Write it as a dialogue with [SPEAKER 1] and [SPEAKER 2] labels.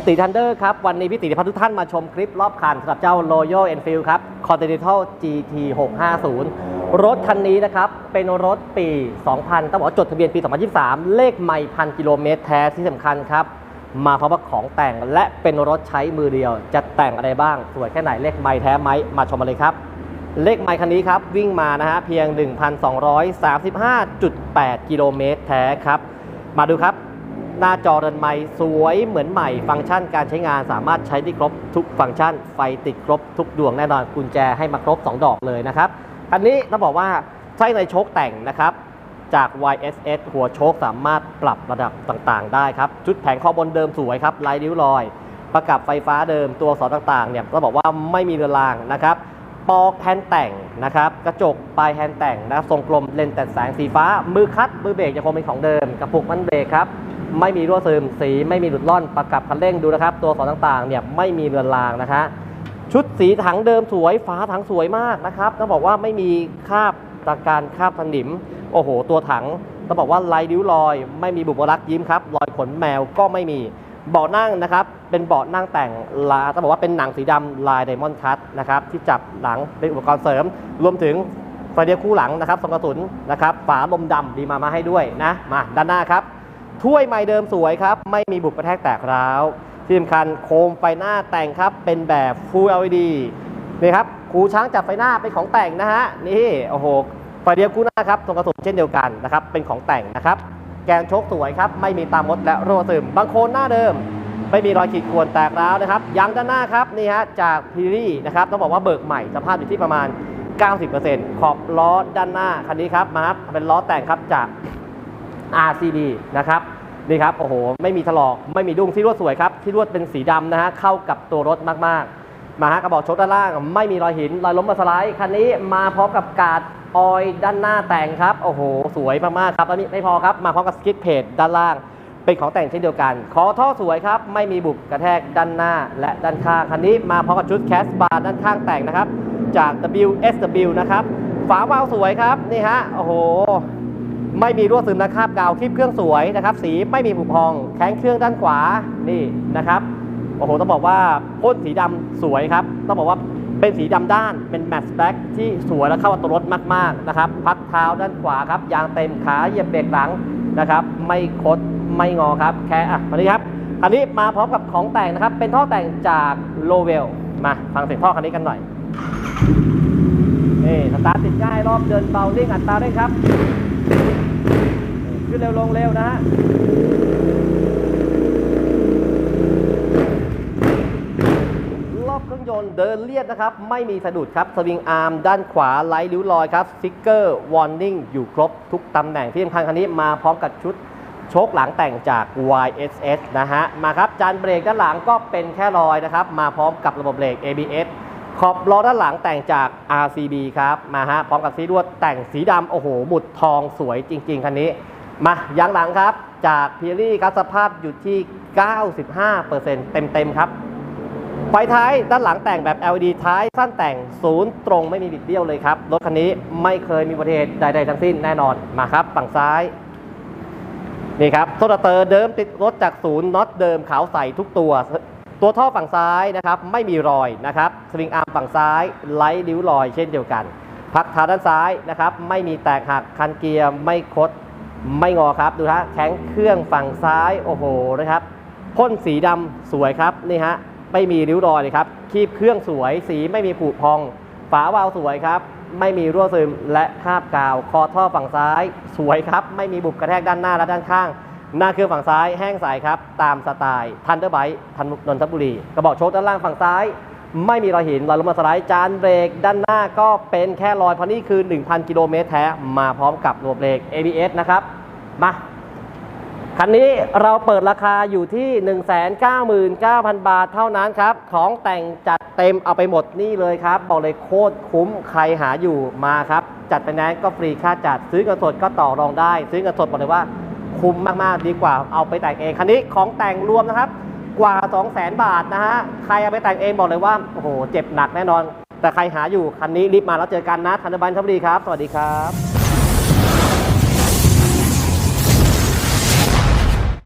[SPEAKER 1] ผมตีทันเดอร์ครับ วันนี้พี่ตีพาทุกท่านมาชมคลิปรอบคันสำหรับเจ้า Royal Enfield ครับ Continental GT 650 รถคันนี้นะครับ เป็นรถปี 2000 ต้องบอกว่าจดทะเบียนปี 2023 เลขไม่พันกิโลเมตรแท้ที่สำคัญครับ มาพร้อมกับของแต่งและเป็นรถใช้มือเดียว จะแต่งอะไรบ้าง สวยแค่ไหนเลขไม่แท้ไหมมาชมมาเลยครับ เลขไมค์คันนี้ครับ วิ่งมานะฮะเพียง 1,235.8 กิโลเมตรแท้ครับ มาดูครับ หน้าจอเรือนไม้สวยเหมือนใหม่ ฟังก์ชันการใช้งานสามารถใช้ได้ครบทุกฟังก์ชัน ไฟติดครบทุกดวงแน่นอนกุญแจให้มาครบ 2 ดอกเลยนะครับ อันนี้ต้องบอกว่าใช้ในโชคแต่งนะครับจาก YSS หัวโชคสามารถปรับระดับต่างๆ ได้ครับ ชุดแผงคอบนเดิมสวยครับลายริ้วรอย ประกับไฟฟ้าเดิมตัวสอต่างๆเนี่ยต้องบอกว่าไม่มีเรือรางนะครับปอกแฮนแต่งนะครับกระจกปลายแฮนด์แต่งนะครับทรงกลมเลนส์แต่แสงสีฟ้า มือคัดมือเบรกยังคงเป็นของเดิมกระปุกมันเบรกครับ ไม่มีรั่วซึมสีไม่มีหลุดล่อนประกับคันเร่งดูนะครับ ตัวสอนต่างๆเนี่ยไม่มีเรือนรางนะคะ ชุดสีถังเดิมสวยฝาถังสวยมากนะครับต้องบอกว่าไม่มีคราบตะการคราบสนิมโอ้โห ตัวถังต้องบอกว่าลายริ้วรอย ไม่มีบุบลักยิ้มครับรอยขนแมวก็ไม่มีเบาะนั่งนะครับ เป็นเบาะนั่งแต่งลาต้องบอกว่าเป็นหนังสีดำลายไดมอนด์คัตนะครับที่จับหลังเป็นอุปกรณ์เสริม รวมถึงไฟเดียคู่หลังนะครับสองกระสุนนะครับฝาลมดำดีมามาให้ด้วยนะมาด้านหน้าครับ ถ้วยไม้เดิมสวยครับ ไม่มีบุบกระแทกแตกร้าวที่สำคัญโคมไฟหน้าแต่งครับเป็นแบบ Full LED นี่ครับคูช้างจับไฟหน้าเป็นของแต่งนะฮะนี่โอ้โหไฟเดียวคู่หน้าครับตรงกระสุนเช่นเดียวกันนะครับเป็นของแต่งนะครับ แกนโชคสวยครับไม่มีตามมดและรั่วซึมบางโคนหน้าเดิม ไม่มีรอยขีดข่วนแตกร้าวนะครับยางด้านหน้าครับนี่ฮะจากพีรี่นะครับต้องบอกว่าเบิกใหม่สภาพอยู่ที่ประมาณ 90%ขอบล้อด้านหน้าคันนี้ครับมาครับเป็นล้อแต่งครับจาก RCD นะครับนี่ครับโอ้โหไม่มีถลอกไม่มีดุ้งที่รวดสวยครับที่รวดเป็นสีดำนะฮะเข้ากับตัวรถมากๆ มาฮะกระบอกชกด้านล่าง ไม่มีรอยหินรอยล้มมาสไลด์คันนี้มาพร้อมกับกาดออยด้านหน้าแต่งครับโอ้โหสวยมากๆครับแล้วนี่ไม่พอครับมาพร้อมกับสกิทเพจด้านล่าง เป็นของแต่งเช่นเดียวกัน ขอท่อสวยครับไม่มีบุบกระแทกด้านหน้าและด้านข้างคันนี้มาพร้อมกับชุดแคสบาร์ด้านข้างแต่งนะครับจาก WSW นะครับฝาวาล์วสวยครับนี่ฮะโอ้โห ไม่มีรั่วซึมนะคราบกาวคลิปเครื่องสวยนะครับ สีไม่มีผุพอง แข้งเครื่องด้านขวานี่นะครับโอ้โหต้องบอกว่าพ่นสีดำสวยครับต้องบอกว่าเป็นสีดำด้านเป็นแมตต์แบ็กที่สวยและเข้ากับตัวรถมากๆนะครับ พักเท้าด้านขวาครับยางเต็มขาเหยียบเบรกหลังนะครับ ไม่คดไม่งอครับ แค่อะมานี้ครับอันนี้มาพร้อมกับของแต่งนะครับ เป็นท่อแต่งจากโลเวลมาฟังเสียงท่อคันนี้กันหน่อยนี่สตาร์ทติดง่ายรอบเดินเบาเร่งอัตราเร่งครับ ขึ้นเร็วลงเร็วนะฮะรอบเครื่องยนต์เดินเลียดนะครับ ไม่มีสะดุดครับ สวิงอาร์มด้านขวาไลท์ริ้วรอยครับสติ๊กเกอร์วอร์นิ่งอยู่ครบทุกตำแหน่งที่สำคัญคันนี้มาพร้อมกับชุดโชคหลังแต่งจาก YSS นะฮะ มาครับ จานเบรกด้านหลังก็เป็นแค่รอยนะครับ มาพร้อมกับระบบเบรก ABS ขอบล้อด้านหลังแต่งจาก RCB ครับ มาฮะ พร้อมกับสีลวดแต่งสีดำโอ้โหหมุดทองสวยจริง ๆ คันนี้ มายางหลังครับ จากพีรี่ครับสภาพอยู่ที่ 95%เต็ม ๆ ครับ ไฟท้ายด้านหลังแต่งแบบ LED ท้ายสั้นแต่งศูนย์ตรงไม่มีบิดเบี้ยวเลยครับ รถคันนี้ไม่เคยมีอุบัติเหตุใด ๆ ทั้งสิ้นแน่นอนมาครับ ฝั่งซ้ายนี่ครับโซลาเตอร์เดิมติดรถจากศูนย์น็อตเดิมขาวใสทุกตัว ตัวท่อฝั่งซ้ายนะครับไม่มีรอยนะครับสวิงอาร์มฝั่งซ้ายไร้ริ้วรอยเช่นเดียวกัน พักเท้าด้านซ้ายนะครับไม่มีแตกหักคันเกียร์ไม่คดไม่งอครับดูฮะแข้งเครื่องฝั่งซ้ายโอ้โหนะครับพ่นสีดำสวยครับนี่ฮะไม่มีริ้วรอยเลยครับคีบเครื่องสวยสีไม่มีผุพอง ฝาวาล์วสวยครับไม่มีรั่วซึมและคาบกาว คอท่อฝั่งซ้าย สวยครับ ไม่มีบุบกระแทกด้านหน้าและด้านข้าง หน้าเครื่องฝั่งซ้ายแห้งใสครับ ตามสไตล์ทันเดอร์ไบท์ทันนนทบุรี กระบอกโชคด้านล่างฝั่งซ้าย ไม่มีรอยหินรอยล้มสไลด์จานเบรก ด้านหน้าก็เป็นแค่รอยเพราะนี่คือ 1,000 กิโลเมตรแท้ มาพร้อมกับระบบเบรก ABS นะครับ มาคันนี้เราเปิดราคาอยู่ที่ 199,000 บาทเท่านั้นครับ ของแต่งจัดเต็มเอาไปหมดนี่เลยครับ บอกเลยโคตรคุ้มใครหาอยู่มาครับ จัดไปแนนก็ฟรีค่าจัดซื้อเงินสดก็ต่อรองได้ ซื้อเงินสดบอกเลยว่า คุ้มมากๆดีกว่าเอาไปแต่งเองคันนี้ของแต่งรวมนะครับ กว่า 2 0 0 0 0นบาทนะฮะใครเอาไปแต่งเองบอกเลยว่าโอ้โหเจ็บหนักแน่นอน แต่ใครหาอยู่คันนี้รีบมาแล้วเจอกันนะธันบันทับดีครับ สวัสดีครับ